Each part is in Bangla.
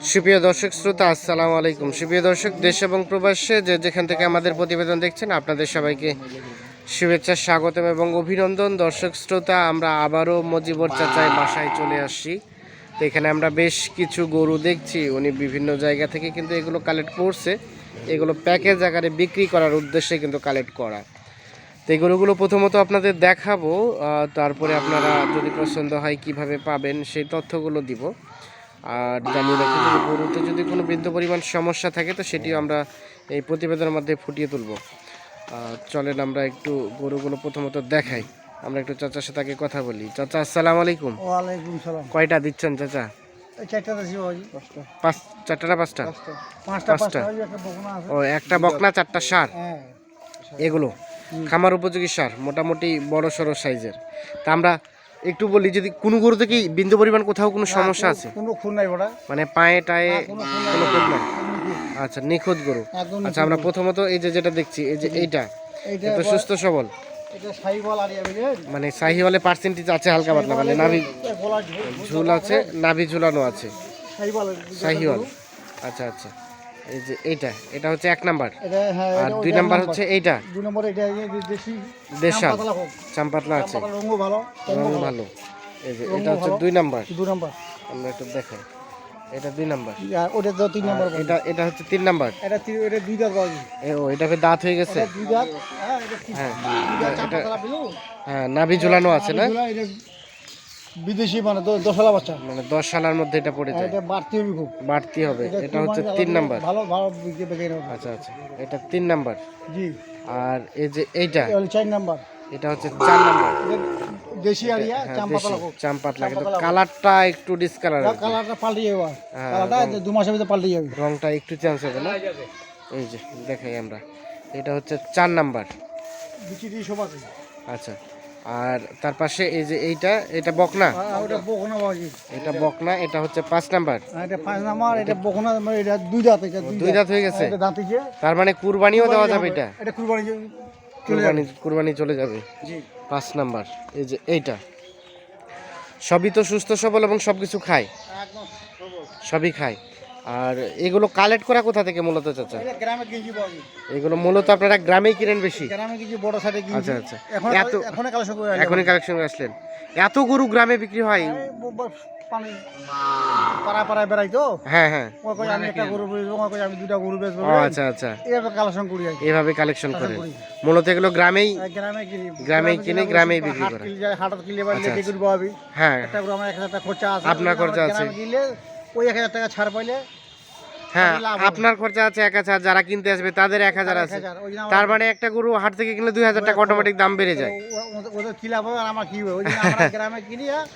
সুপ্রিয় দর্শক শ্রোতা, আসসালামু আলাইকুম। সুপ্রিয় দর্শক, দেশ এবং প্রবাসে যে যেখান থেকে আমাদের প্রতিবেদন দেখছেন, আপনাদের সবাইকে শুভেচ্ছা, স্বাগতম এবং অভিনন্দন। দর্শক শ্রোতা, আমরা আবারও মজিবর চাচাই বাসায় চলে আসছি। তো এখানে আমরা বেশ কিছু গরু দেখছি। উনি বিভিন্ন জায়গা থেকে কিন্তু এগুলো কালেক্ট করছে। এগুলো প্যাকেজ আকারে বিক্রি করার উদ্দেশ্যে কিন্তু কালেক্ট করা। তো এই গরুগুলো প্রথমত আপনাদের দেখাবো। তারপরে আপনারা যদি পছন্দ হয় কীভাবে পাবেন, সেই তথ্যগুলো দিব। আর জানিয়ে রাখি যদি গরুতে যদি কোনো বৃদ্ধ পরিমাণ সমস্যা থাকে তো সেটিও আমরা এই প্রতিবেদনের মধ্যে ফুটিয়ে তুলব। চলেন আমরা একটু গরুগুলো প্রথমত দেখাই। আমরা একটু চাচার সাথে আগে কথা বলি। চাচা আসসালামু আলাইকুম। ওয়ালাইকুম সালাম। কয়টা দিচ্ছেন চাচা? পাঁচ চারটা না পাঁচটা। পাঁচটা? পাঁচটা। পাঁচটা বাবাজি, একটা বকনা আছে। ও একটা বকনা চারটা সার? হ্যাঁ। এগুলো? খামার উপযোগী সার? মোটামুটি বড় সড়ো সাইজের। তা আমরা একটু বলি যদি কোনো গরুতে কি বিন্দু পরিমাণ কোথাও কোনো সমস্যা আছে? কোনো খুন নাই ওটা মানে পায়ে টায়ে কোনো খুন নাই। আচ্ছা নিখুঁত গরু। আচ্ছা আমরা প্রথমত এই যে যেটা দেখছি এই যে এইটা এটা সুস্থ সবল? মানে সাহিওয়ালে পার্সেন্টেজ আছে হালকা পাতলা মানে নাভি ঝুল আছে নাভি ঝুলানো আছে। সাহিওয়াল আচ্ছা আচ্ছা। এই যে এইটা এটা হচ্ছে এক নাম্বার। হ্যাঁ আর দুই নাম্বার হচ্ছে এইটা। দুই নম্বর এটা দেশি দেশাল চাম্পাতলা আছে। রঙও ভালো এই যে এটা হচ্ছে দুই নাম্বার। দুই নম্বর। আমরা একটু দেখাই। এটা দুই নাম্বার। ওটা তো তিন নম্বর এটা এটা হচ্ছে তিন নাম্বার। এটা এটা দুই দাঁত বাবাজি ও এটা ফের দাঁত হয়ে গেছে? দুই দাঁত। হ্যাঁ এটা হ্যাঁ হ্যাঁ নাভি ঝুলানো আছে না? বিদেশি মানে দশলা বাচ্চা। মানে দশ সালের মধ্যে এটা পড়ে যায়। এটা বাড়তি হবে খুব বাড়তি হবে। এটা হচ্ছে মানে তিন নাম্বার। ভালো ভালো আচ্ছা আচ্ছা। এটা তিন নাম্বার। জি। আর এই যে এইটা এটা চার নাম্বার। এটা হচ্ছে চার নাম্বার। দেশি আরিয়া হ্যাঁ, চাম্পা দেশি, পালা খুব চাম্পাতলা। কিন্তু কালারটা একটু ডিসকালার কালারটা পাল্টে যাবে। হ্যাঁ, কালারটা দু মাসের ভিতরে পাল্টে যাবে। রংটা একটু চেঞ্জ হবে না? এই যে দেখাই আমরা। এটা হচ্ছে চার নাম্বার। বিচি দিয়ে সব আছে। আচ্ছা। আর তার পাশে এই যে এইটা এটা বকনা। আর আর ওটা বকনা বাজি। এটা বকনা এটা হচ্ছে পাঁচ নাম্বার। এটা পাঁচ নাম্বার এটা বকনা মানে এটা দুই দাঁত এটা দুই দাঁত হয়ে গেছে। তার মানে কুরবানিও দেওয়া যাবে এটা। এটা কুরবানি চলে যাবে। কুরবানি কুরবানি চলে যাবে। জি। পাঁচ নাম্বার এই যে এইটা। সবই তো সুস্থ সবল এবং সব কিছু খায় সবই খায়। আর এগুলো কালেক্ট করা কোথা থেকে মূলত চাচা? গ্রামে এগুলো মূলত আপনারা গ্রামেই কিনেন বেশি? গ্রামে বড় সাইডে আচ্ছা আচ্ছা। এত- এখন কালেকশন করে এখনই কালেকশন আসলেন। এত গরু গ্রামে বিক্রি হয়? পাড়া পাড়ায় বেড়াই তো। হ্যাঁ হ্যাঁ। কই আমি একটা গরু বেচবো কই আমি দুটা গরু বেচবো আচ্ছা আচ্ছা। এইভাবে কালেকশন করি কালেকশন করেন। করি। মূলত এগুলো গ্রামেই গ্রামে কিনি। গ্রামেই কিনে গ্রামেই বিক্রি করে। বাড়ি আচ্ছা, করব আমি। হ্যাঁ। একটা করে আমার এক হাজার খরচা আছে আপনার খরচা আছে। কিনলে ওই এক হাজার টাকা ছাড় পাইলে হ্যাঁ আপনার খরচা আছে এক হাজার যারা কিনতে আসবে তাদের এক হাজার আছে। তার মানে একটা গরু হাট থেকে কিনলে দুই হাজার টাকা অটোমেটিক দাম বেড়ে যায়। ওদের- কি লাভ হবে আর আমার কি হবে? ওই গ্রামে কিনি আর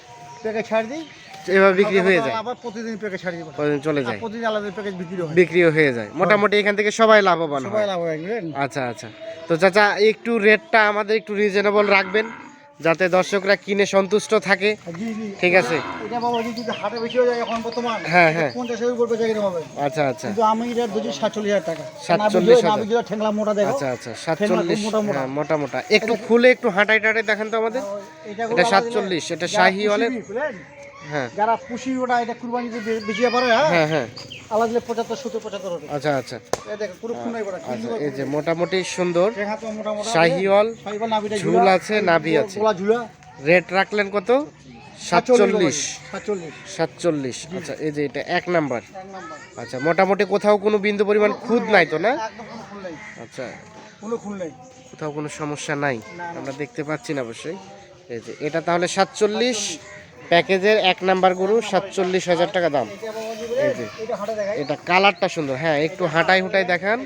ছাড় দিই। এভাবে বিক্রি হয়ে যায়। আবার প্রতিদিন প্যাকেজ ছাড়ি দিই। প্রতিদিন চলে যায়। প্রতিদিন আলাদা প্যাকেজ বিক্রি হয়। বিক্রিও হয়ে যায়। মোটামুটি এখান থেকে সবাই লাভবান সবাই হয়। লাভ হয় আচ্ছা আচ্ছা। তো চাচা একটু রেটটা আমাদের একটু রিজনেবল রাখবেন। যাতে দর্শকরা কিনে সন্তুষ্ট থাকে। জি ঠিক আছে? এটা বাবা যদি হাটে বেশি হয়ে যায় এখন বর্তমান হ্যাঁ, হ্যাঁ। পঞ্চাশের উপর বেচা কিনে হবে আচ্ছা আচ্ছা। কিন্তু আমি এটা দুজি সাতচল্লিশ হাজার টাকা। 47,000 না ঠেংলা মোটা দেখো। আচ্ছা আচ্ছা মোটা মোটা। হ্যাঁ মোটা মোটা। একটু খুলে একটু হাঁটাই টাটাই দেখেন তো আমাদের। এটা সাতচল্লিশ 47, এটা শাহি হলে- হ্যাঁ যারা পুষি ওটা এটা কুরবানিতে বে- বেচিয়ে পারে হ্যাঁ? হ্যাঁ হ্যাঁ। আলাদা দিলে পঁচাত্তর সত্তর পঁচাত্তর হবে। আচ্ছা আচ্ছা। এই দেখো পুরো খুনাই পড়া আচ্ছা এই যে মোটামুটি সুন্দর। শাহিওয়াল ঝুল আছে নাভি আছে। রেট রাখলেন কত? সাতচল্লিশ সাতচল্লিশ। আচ্ছা এই যে এটা এক নাম্বার। এক নাম্বার। আচ্ছা মোটামুটি কোথাও কোনো বিন্দু পরিমাণ খুদ নাই তো না? একদম কোনো খুন নেই। আচ্ছা। কোনো খুন নেই। কোথাও কোনো সমস্যা নাই। আমরা দেখতে পাচ্ছি না অবশ্যই। এই যে এটা তাহলে সাতচল্লিশ। প্যাকেজের এক নাম্বার গরু, সাতচল্লিশ হাজার টাকা দাম। এই যে, এটা কালারটা সুন্দর। হ্যাঁ একটু হাঁটাই হুটাই দেখান।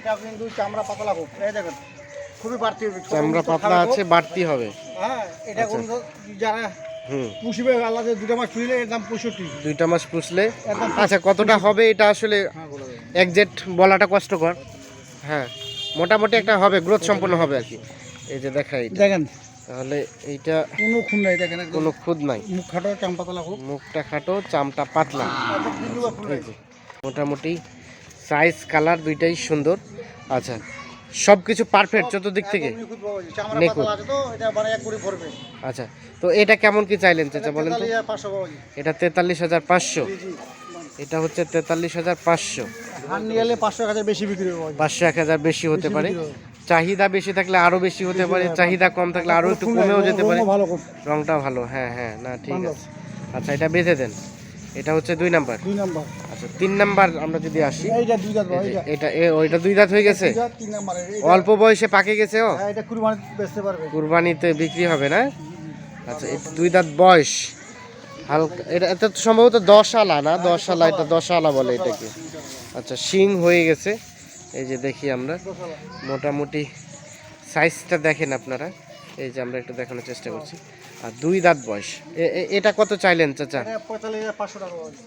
চামড়া পাতলা আছে, বাড়তি হবে। আচ্ছা। পুষলে। আচ্ছা কতটা হবে এটা আসলে বলাটা কষ্টকর। হ্যাঁ মোটামুটি একটা হবে গ্রোথ সম্পন্ন হবে আর কি। এই যে দেখাই। দেখেন তাহলে এইটা কোনো খুন নাই দেখেন কোনো খুদ নাই। মুখ খাটো চাম পাতলা খুব। মুখটা খাটো চামটা পাতলা। যে মোটামুটি সাইজ কালার দুইটাই সুন্দর। আচ্ছা সব কিছু পারফেক্ট চতুর্দিক থেকে? মানে আচ্ছা তো এটা কেমন কি চাইলেন চাচা বলেন তো। এটা তেতাল্লিশ হাজার পাঁচশো। এটা হচ্ছে তেতাল্লিশ হাজার পাঁচশো। পাঁচশো এক হাজার বেশি হতে পারে। চাহিদা বেশি থাকলে আরও বেশি হতে পারে চাহিদা কম থাকলে আরও একটু কমেও যেতে পারে। রংটা ভালো হ্যাঁ হ্যাঁ না ঠিক আছে। আচ্ছা এটা বেঁধে দেন। এটা হচ্ছে দুই নাম্বার। দুই নাম্বার। আচ্ছা তিন নাম্বার আমরা যদি আসি এইটা দুই দাঁত এটা এ ওইটা দুই দাঁত হয়ে গেছে? তিন নাম্বার অল্প বয়সে পাকে গেছে ও? হ্যাঁ এটা কুরবানি বেচতে পারবে। কুরবানিতে বিক্রি হবে না? আচ্ছা এটা দুই দাঁত বয়স। হালকা এটা এটা তো সম্ভবত দশ আলা না দশ আলা এটা দশ আলা বলে এটাকে। আচ্ছা শিং হয়ে গেছে। এই যে দেখি আমরা মোটামুটি সাইজটা দেখেন আপনারা। এই যে আমরা একটু দেখানোর চেষ্টা করছি। আর দুই দাঁত বয়স। এটা কত চাইলেন চাচা?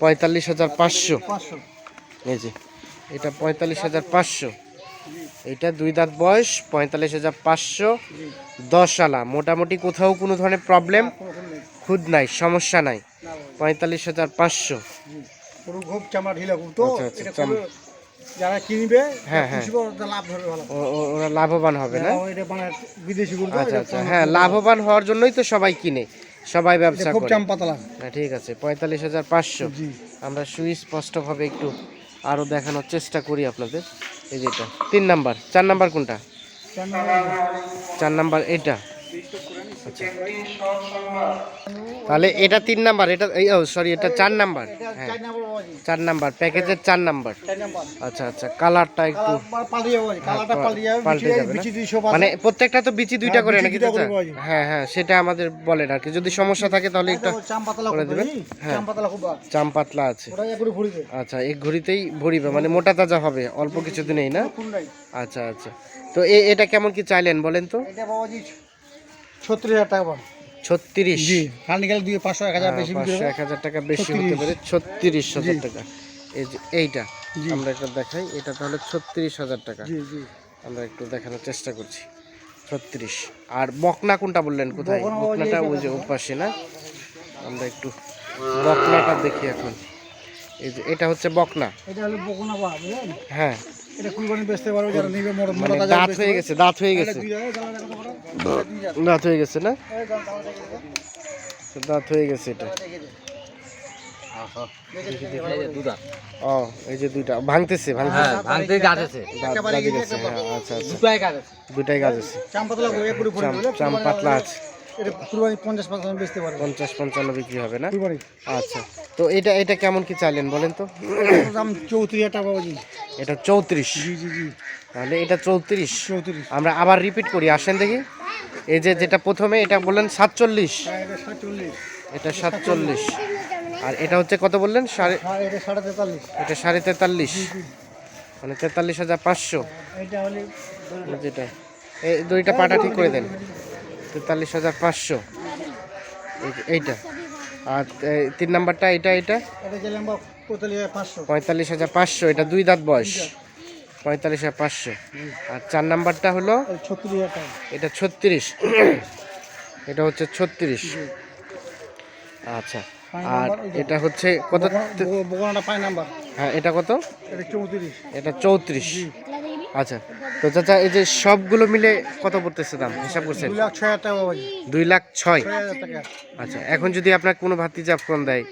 পঁয়তাল্লিশ হাজার পাঁচশো এই যে এটা পঁয়তাল্লিশ হাজার পাঁচশো। এটা দুই দাঁত বয়স পঁয়তাল্লিশ হাজার পাঁচশো। দশ আলা মোটামুটি কোথাও কোনো ধরনের প্রবলেম খুদ নাই সমস্যা নাই। পঁয়তাল্লিশ হাজার পাঁচশো। যারা কিনবে হ্যাঁ, হ্যাঁ। ওরা লাভ ধরবে ভালো। ওরা লাভবান হবে না? হ্যাঁ, এটা মানে বিদেশি গরু আচ্ছা আচ্ছা। হ্যাঁ লাভবান হওয়ার জন্যই তো সবাই কিনে সবাই ব্যবসা খুব করে। চাম পাতলা হ্যাঁ, ঠিক আছে পঁয়তাল্লিশ হাজার পাঁচশো। আমরা সুস্পষ্টভাবে একটু আরও দেখানোর চেষ্টা করি আপনাদের। এই যেটা তিন নাম্বার চার নাম্বার কোনটা? চার নাম্বার এটা। তাহলে এটা তিন নাম্বার এটা এই সরি এটা চার নাম্বার। হ্যাঁ। চার নাম্বার প্যাকেজের চার নাম্বার। আচ্ছা আচ্ছা কালারটা একটু পাল্টে যাবে পাঁচ মানে প্রত্যেকটা তো বিচি দুইটা হ্যাঁ, করে নাকি। হ্যাঁ হ্যাঁ সেটা আমাদের বলেন আর কি যদি সমস্যা থাকে তাহলে একটা করে দেবেন। হ্যাঁ। চাম পাতলা আছে। আচ্ছা এক ঘড়িতেই ভরিবে মানে মোটা তাজা হবে অল্প কিছুদিনেই না? আচ্ছা আচ্ছা। তো এ- এটা কেমন কি চাইলেন বলেন তো? এটা বাবাজি ছত্রিশ হাজার টাকা ছত্রিশ। জি পাঁচশো এক হাজার হ্যাঁ, বেশি পাঁচশো এক হাজার টাকা বেশি হতে পারে ছত্রিশ হাজার টাকা। এই যে এইটা আমরা একটা দেখাই এটা তাহলে ছত্রিশ হাজার টাকা। জি জি। আমরা একটু দেখানোর চেষ্টা করছি ছত্রিশ। আর বকনা কোনটা বললেন কোথায়? বকনাটা ওই যে ওপাশে না? আমরা একটু বকনাটা দেখি এখন। এই যে এটা হচ্ছে বকনা। এটা হলো বকুনা হ্যাঁ। এটা কুরবানি বেচতে পারবে যারা নিবে মোটা মানে তাজা দাঁত হয়ে গেছে দাঁত হয়ে। দাঁত হয়ে না? দাঁত হয়ে গেছে এটা। ও এই যে দুইটা ভাঙতেছে ভাঙতেছে। হ্যাঁ, আচ্ছা দুটাই গাছ আছে। দুটাই গাছ আছে। চাম পাতলা আছে। এটা কুরবানি পঞ্চাশ পার্সেন্ট বেচতে পারবে। পঞ্চাশ পঞ্চান্ন বিক্রি হবে না? আচ্ছা। তো এটা এটা কেমন কি চাইলেন বলেন তো? দাম চৌত্রিশ টাকা এটা চৌত্রিশ। তাহলে এটা চৌত্রিশ। চৌত্রিশ। আমরা আবার রিপিট করি আসেন দেখি। এই যে যেটা প্রথমে এটা বললেন সাতচল্লিশ। হ্যাঁ, এটা সাতচল্লিশ। আর এটা হচ্ছে কত বললেন? সাড়ে হ্যাঁ এটা সাড়ে তেতাল্লিশ। মানে তেতাল্লিশ হাজার পাঁচশো। যেটা এই দুইটা পাটা ঠিক করে দেন। তেতাল্লিশ হাজার পাঁচশো। এই- এইটা। আর তিন নাম্বারটা এটা এটা? পঁয়তাল্লিশ হাজার পাঁচশো। এটা দুই দাঁত বয়স? পঁয়তাল্লিশ হাজার পাঁচশো। আর চার নাম্বারটা হলো? এটা ছত্রিশ এটা হচ্ছে ছত্রিশ। আচ্ছা। আর এটা হচ্ছে কত? হ্যাঁ এটা কত? এটা চৌত্রিশ। আচ্ছা। তো চাচা এই যে সবগুলো মিলে কত পড়তেছে দাম? হিসাব করছেন? দুই লাখ ছয় আচ্ছা এখন যদি আপনার কোনো ভাতিজা ফোন দেয়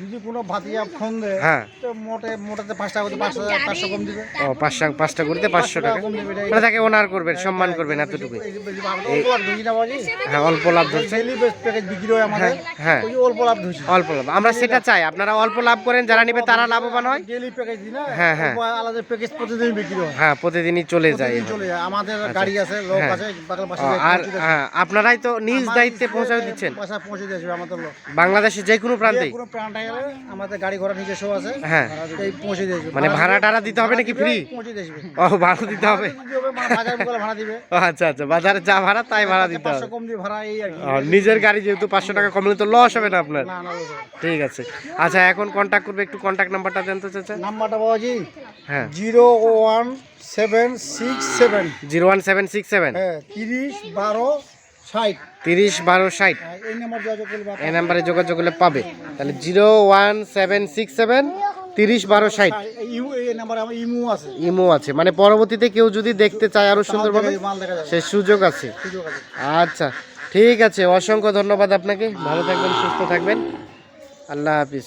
যদি কোনো ভাতিয়া ফোন দেয় হ্যাঁ। তো মোটে মোটাতে পাঁচ করে পাঁচ পাঁচশো কম দিবে। ও পাঁচটা পাঁচটা করতে পাঁচশো টাকা। কম দিবে এটা- মানে তাকে ওনার করবেন সম্মান করবেন এতটুকুই। এই যে বেশি ভালো অল্প লাভ ধরছি না বাবাজি। হ্যাঁ অল্প লাভ ধরছে। প্যাকেজ বিক্রি হয় আমাদের। হ্যাঁ অল্প লাভ ধরছি। অল্প লাভ। আমরা সেটা চাই আপনারা অল্প লাভ করেন যারা নিবে তারা লাভবান হয়। ডেলি প্যাকেজ দিই হ্যাঁ, হ্যাঁ। আলাদা প্যাকেজ প্রতিদিন বিক্রি হয়। হ্যাঁ প্রতিদিনই চলে যায় চলে যায়। আমাদের গাড়ি আছে লোক হ্যাঁ। আছে আর। হ্যাঁ, আপনারাই তো নিজ দায়িত্বে পৌঁছায় দিচ্ছেন। পৌঁছে আমাদের লোক। বাংলাদেশে যে কোনো প্রান্তেই। যে কোনো প্রাণটা গেলে আমাদের গাড়ি ঘোড়া নিজস্ব আছে। হ্যাঁ। পৌঁছে দিয়ে মানে ভাড়া টাড়া দিতে হবে নাকি ফ্রি পৌঁছে দিয়ে ও ভাড়া দিতে হবে। ভাড়া দিবে। আচ্ছা আচ্ছা বাজারে যা ভাড়া তাই ভাড়া দিতে হবে। কম দিয়ে ভাড়া এই আর নিজের গাড়ি যেহেতু পাঁচশো টাকা কমলে তো লস হবে না আপনার। ঠিক আছে। আচ্ছা এখন কন্ট্যাক্ট করবে একটু কন্ট্যাক্ট নাম্বারটা জানতে তো চাচা নাম্বারটা বাবাজি হ্যাঁ। Zero one seven six seven. Zero one seven six seven. হ্যাঁ তিরিশ বারো ষাট। তিরিশ বারো ষাট। হ্যাঁ, এই নাম্বারে যোগাযোগ করলে পাবে। তাহলে zero one seven six seven তিরিশ বারো ষাট। ইমো আছে। ইমো আছে। মানে পরবর্তীতে কেউ যদি দেখতে চায় আরও সুন্দরভাবে সে সুযোগ আছে। আচ্ছা ঠিক আছে অসংখ্য ধন্যবাদ আপনাকে। ভালো থাকবেন সুস্থ থাকবেন। আল্লাহ হাফিজ।